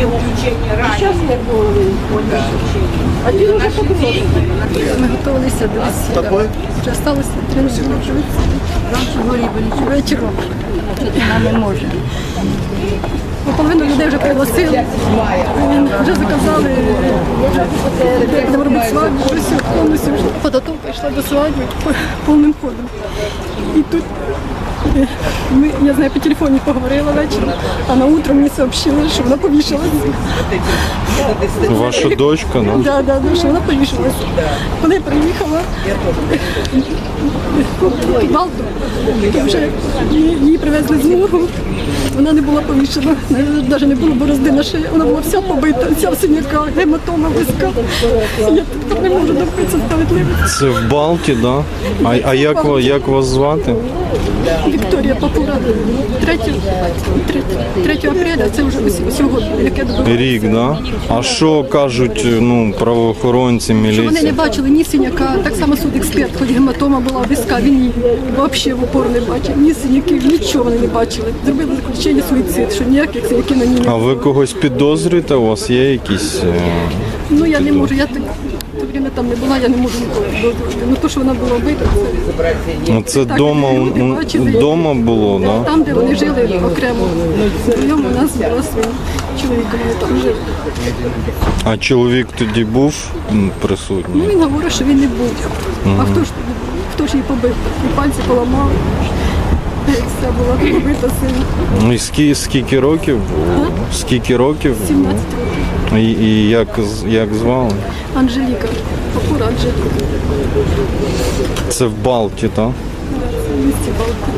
его мучения ранее. Сейчас я головы да. Один уже подрос. Мы готовилися до весілля. Вже сталося три ночі. Ранку горі вечором. Вона не може. Половину людей вже пригласили. Вже заказали будемо робити свадьбу, все повністю вже йшла до свадьби повним ходом. І тут е, ми, я знаю, по телефоні поговорила вечором, а на утро мені сообщили, що вона повішалася. Ваша дочка, да? Да, да, да, що вона повішалася. Коли я приїхала в Балту, то вже її, привезли з моргу. Вона не була повішена, навіть не було борозди на шиї. Вона була вся побита, вся в синяках, гематома виска. Я тут не можу добитися справедливості. Це в Балті, да? А, а як, як вас звати? Вікторія Папура 3, 3, 3 апреля, це вже сьогодні, як я додому. Рік, да? А що кажуть ну, правоохоронці, Що вони не бачили ні синяка, так само судексперт, хоч гематома була виска, він її взагалі в упор не бачив, ні синяків, нічого вони не бачили. Зробили заключення суїцид, що ніяких синяків на ній А ви когось підозрюєте? У вас є якісь. е, Ну я не можу, я так время там не була, я не можу ніколи. Ну то, що вона була вбита, це Ну, це Так, дома, люди бачили. дома було, да? там, де вони жили окремо. Вдвоєм у нас була своїм чоловіком, вони там жили. А чоловік тоді був м, Ну він говорить, що він не був. А хто ж? Хто ж її побив? І пальці поламав. Все було побито сильно. Ну, і скільки, скільки років? А? Скільки років? 17 років. І, і як, як звали? Анжеліка. Покура Анжеліка. Це в Балті, так? Да, це в місті Балті.